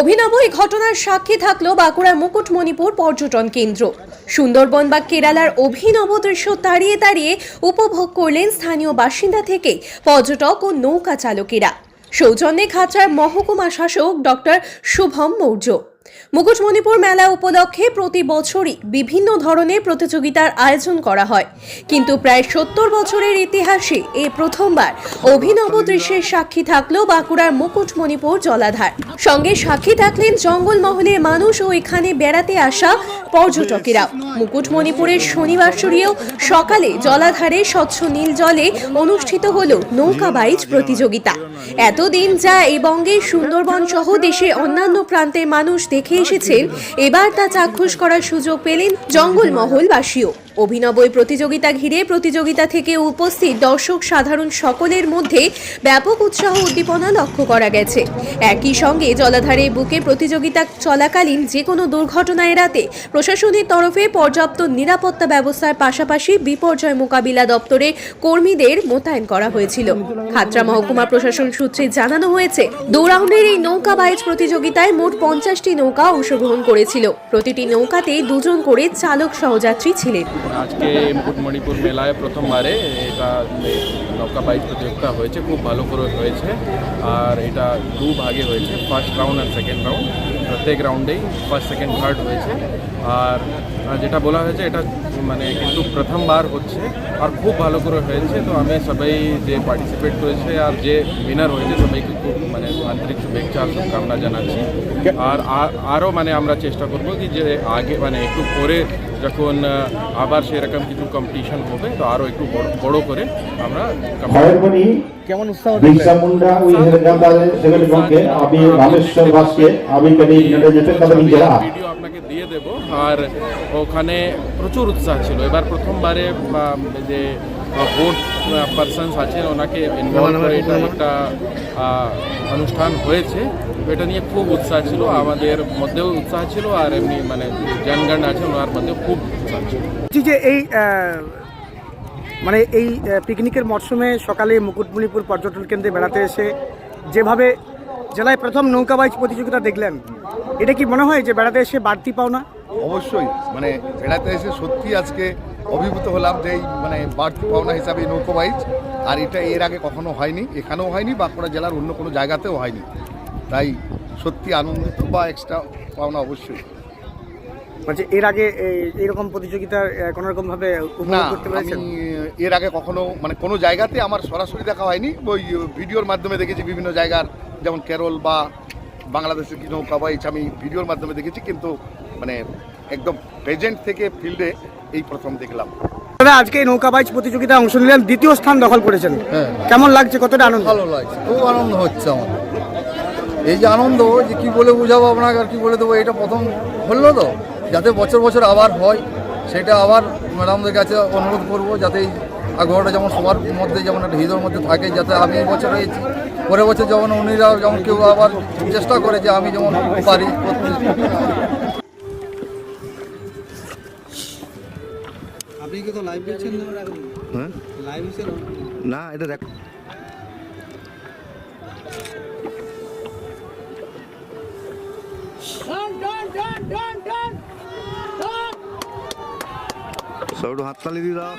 অভিনব এই ঘটনার সাক্ষী থাকল বাঁকুড়ার মুকুটমণিপুর পর্যটন কেন্দ্র। সুন্দরবন বা কেরালার অভিনব দৃশ্য তাড়িয়ে তাড়িয়ে উপভোগ করলেন স্থানীয় বাসিন্দা থেকে পর্যটক ও নৌকা চালকেরা। সৌজন্যে খাঁচার মহকুমা শাসক ডক্টর শুভম মৌর্য। মুকুটমণিপুর মেলা উপলক্ষে প্রতি বছরই বিভিন্ন ধরনের প্রতিযোগিতার আয়োজন করা হয়। কিন্তু প্রায় সত্তর বছরের ইতিহাসে এ প্রথমবার অভিনব দৃশ্যের সাক্ষী থাকল বাঁকুড়ার মুকুটমণিপুর জলাধার। সঙ্গে সাক্ষী থাকলেন জঙ্গলমহলের মানুষ ও এখানে বেড়াতে আসা পর্যটকেরা। মুকুটমণিপুরের শনিবার শনিবারসরীয় সকালে জলাধারে স্বচ্ছ নীল জলে অনুষ্ঠিত হল নৌকা বাইচ প্রতিযোগিতা। এতদিন যা এই বঙ্গের সুন্দরবন সহ দেশের অন্যান্য প্রান্তের মানুষ দেখে এসেছেন। এবার তা চাক্ষুষ করার সুযোগ পেলেন জঙ্গলমহলবাসীও। অভিনব প্রতিযোগিতা ঘিরে প্রতিযোগিতা থেকে উপস্থিত দর্শক সাধারণ সকলের মধ্যে ব্যাপক উৎসাহ উদ্দীপনা লক্ষ্য করা গেছে। একই সঙ্গে জলাধারে বুকে প্রতিযোগিতা চলাকালীন যে কোনো দুর্ঘটনা এড়াতে প্রশাসনের তরফে পর্যাপ্ত নিরাপত্তা ব্যবস্থার পাশাপাশি বিপর্যয় মোকাবিলা দপ্তরে কর্মীদের মোতায়েন করা হয়েছিল। খাতড়া মহকুমা প্রশাসন সূত্রে জানানো হয়েছে দু রাউন্ডের এই নৌকা বাইচ প্রতিযোগিতায় মোট পঞ্চাশটি নৌকা অংশগ্রহণ করেছিল। প্রতিটি নৌকাতে দুজন করে চালক সহযাত্রী ছিলেন। আজকে মুকুটমণিপুর মেলায় প্রথমবারে এটা নৌকা বাইক প্রতিযোগিতা হয়েছে খুব ভালো করে হয়েছে। আর এটা দু ভাগে হয়েছে ফার্স্ট রাউন্ড আর সেকেন্ড রাউন্ড প্রত্যেক রাউন্ডেই ফার্স্ট সেকেন্ড থার্ড হয়েছে। আর যেটা বলা হয়েছে এটা মানে কিন্তু প্রথমবার হচ্ছে আর খুব ভালো করে হয়েছে। তো আমি সবাই যে পার্টিসিপেট করেছে আর যে উইনার হয়েছে সবাইকে খুব মানে আন্তরিক শুভেচ্ছা আর শুভকামনা জানাচ্ছি। আর আর- আরও মানে আমরা চেষ্টা করব কি যে আগে মানে একটু পরে যখন আবার সেরকম কিছু কম্পিটিশন হবে তো আরও একটু বড় বড় করে আমরা কেমন উৎসাহ বিরসা মুন্ডা গঙ্কে আমি রামেশ্বর আমি কবি যেতে জেলা ভিডিও আপনাকে দিয়ে দেব আর ওখানে প্রচুর উৎসাহ ছিল। এবার প্রথমবারে যে বোর্ড পারসনস আছেন ওনাকে ইনভলভ করে এটা একটা অনুষ্ঠান হয়েছে। এটা নিয়ে খুব উৎসাহ ছিল আমাদের মধ্যেও উৎসাহ ছিল আর এমনি মানে জনগণ আছে ওনার মধ্যেও খুব উৎসাহ ছিল। যে এই মানে এই পিকনিকের মরশুমে সকালে মুকুটমণিপুর পর্যটন কেন্দ্রে বেড়াতে এসে যেভাবে জেলায় প্রথম নৌকা বাইচ প্রতিযোগিতা দেখলেন এটা কি মনে হয় যে বেড়াতে এসে বাড়তি পাওনা? অবশ্যই মানে বেড়াতে এসে সত্যি আজকে অভিভূত হলাম যে এই মানে বাড়তি পাওনা হিসাবে এই নৌকো বাইচ আর এটা এর আগে কখনো হয়নি এখানেও হয়নি বাঁকুড়া জেলার অন্য কোনো জায়গাতেও হয়নি। তাই সত্যি আনন্দিত বা এক্সট্রা পাওনা অবশ্যই। মানে এর আগে এই- এইরকম প্রতিযোগিতার কোনো রকম ভাবে না উপভোগ করতে পেরেছেন? এর আগে কখনো মানে কোনো জায়গাতে আমার সরাসরি দেখা হয়নি। ওই ভিডিওর মাধ্যমে দেখেছি বিভিন্ন জায়গার যেমন কেরল বা বাংলাদেশের কি নৌকা বাইচ আমি ভিডিওর মাধ্যমে দেখেছি কিন্তু মানে একদম প্রেজেন্ট থেকে ফিল্ডে এই প্রথম দেখলাম। দাদা আজকে এই নৌকা বাইচ প্রতিযোগিতায় অংশ নিলেন দ্বিতীয় স্থান দখল করেছেন। হ্যাঁ। কেমন লাগছে কতটা আনন্দ? ভালো লাগছে খুব আনন্দ হচ্ছে আমার এই যে আনন্দ যে কি বলে বুঝাবো আপনাকে আর কি বলে দেবো এটা প্রথম হলো তো। যাতে বছর বছর আবার হয় সেটা আবার ম্যাডামদের কাছে অনুরোধ করব যাতে এই আগ্রহটা যেমন সবার মধ্যে যেমন একটা হৃদয়ের মধ্যে থাকে যাতে আমি এই বছর হয়েছি পরের বছর যেমন উনিরা যেমন কেউ আবার চেষ্টা করে যে আমি যেমন পারি। আপনি কি তো লাইভ হ্যাঁ? লাইভ না এটা দেখ সব একটু হাততালি দিয়ে দাও।